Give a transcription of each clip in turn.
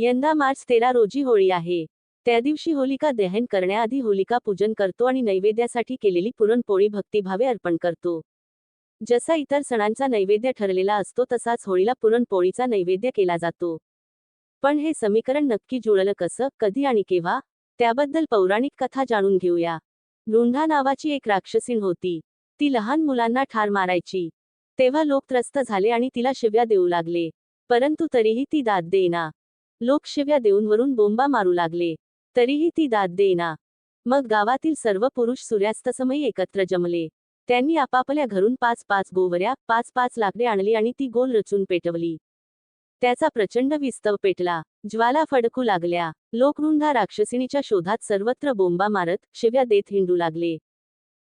यंदा मार्च तेरा रोजी होळी आहे. त्या दिवशी होलिका दहन करण्याआधी होलिका पूजन करतो आणि नैवेद्यासाठी केलेली पुरणपोळी भक्तिभावे अर्पण करतो. जसा इतर सणांचा नैवेद्य ठरलेला असतो तसाच होळीला पुरणपोळीचा नैवेद्य केला जातो. पण हे समीकरण नक्की जुळलं कसं कधी आणि केव्हा? त्याबद्दल पौराणिक कथा जाणून घेऊया. लोंढा नावाची एक राक्षसीण होती. ती लहान मुलांना ठार मारायची. तेव्हा लोक त्रस्त झाले आणि तिला शिव्या देऊ लागले. परंतु तरीही ती दाद देईना. लोक शिव्या देऊन वरून बोंबा मारू लागले. तरीही ती दाद देईना. मग गावातील सर्व पुरुष सूर्यास्तसमयी एकत्र जमले. त्यांनी आपापल्या घरून पाच पाच गोवऱ्या पाच पाच लाकडे आणली आणि ती गोल रचून पेटवली. त्याचा प्रचंड विस्तव पेटला. ज्वाला फडकू लागल्या. लोकरुंधा राक्षसिणीच्या शोधात सर्वत्र बोंबा मारत शिव्या देत हिंडू लागले.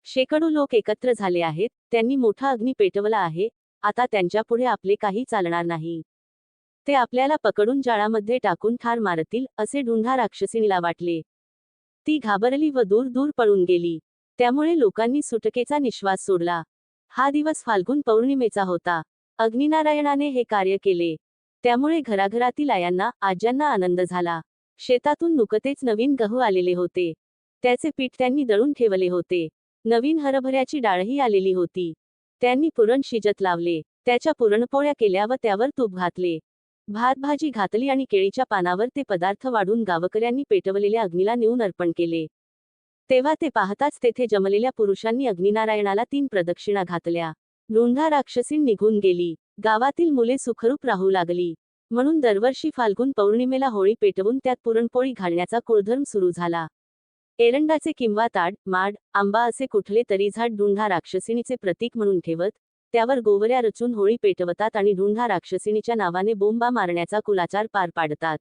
शेकडो लोक एकत्र झाले आहेत. त्यांनी मोठा अग्नी पेटवला आहे. आता त्यांच्यापुढे आपले काही चालणार नाही. ते आपल्याला पकडून जाळामध्ये टाकून ठार मारतील असे ढुंढा राक्षसिणीला वाटले. ती घाबरली व दूर दूर पळून गेली. त्यामुळे लोकांनी सुटकेचा निश्वास सोडला. हा दिवस फाल्गुन पौर्णिमेचा होता. अग्निनारायणाने हे कार्य केले. त्यामुळे घराघरातील आयांना आज्यांना आनंद झाला. शेतातून नुकतेच नवीन गहू आलेले होते. त्याचे पीठ त्यांनी दळून ठेवले होते. नवीन हरभऱ्याची डाळही आलेली होती. त्यांनी पुरण शिजत लावले. त्याच्या पुरणपोळ्या केल्या व त्यावर तूप घातले. भात भाजी घातली आणि केळीच्या पानावर ते पदार्थ वाढून गावकऱ्यांनी पेटवलेल्या अग्नीला नेऊन अर्पण केले. तेव्हा ते पाहताच तेथे जमलेल्या पुरुषांनी अग्निनारायणाला तीन प्रदक्षिणा घातल्या. लोंढा राक्षसीण निघून गेली. गावातील मुले सुखरूप राहू लागली. म्हणून दरवर्षी फाल्गुन पौर्णिमेला होळी पेटवून त्यात पुरणपोळी घालण्याचा कुळधर्म सुरू झाला. एरंडाचे किंवा ताड माड आंबा असे कुठले तरी झाड डुंढा राक्षसिणीचे प्रतीक म्हणून ठेवत त्यावर गोवऱ्या रचून होळी पेटवतात आणि ढुंढा राक्षसिणीच्या नावाने बोंबा मारण्याचा कुलाचार पार पाडतात.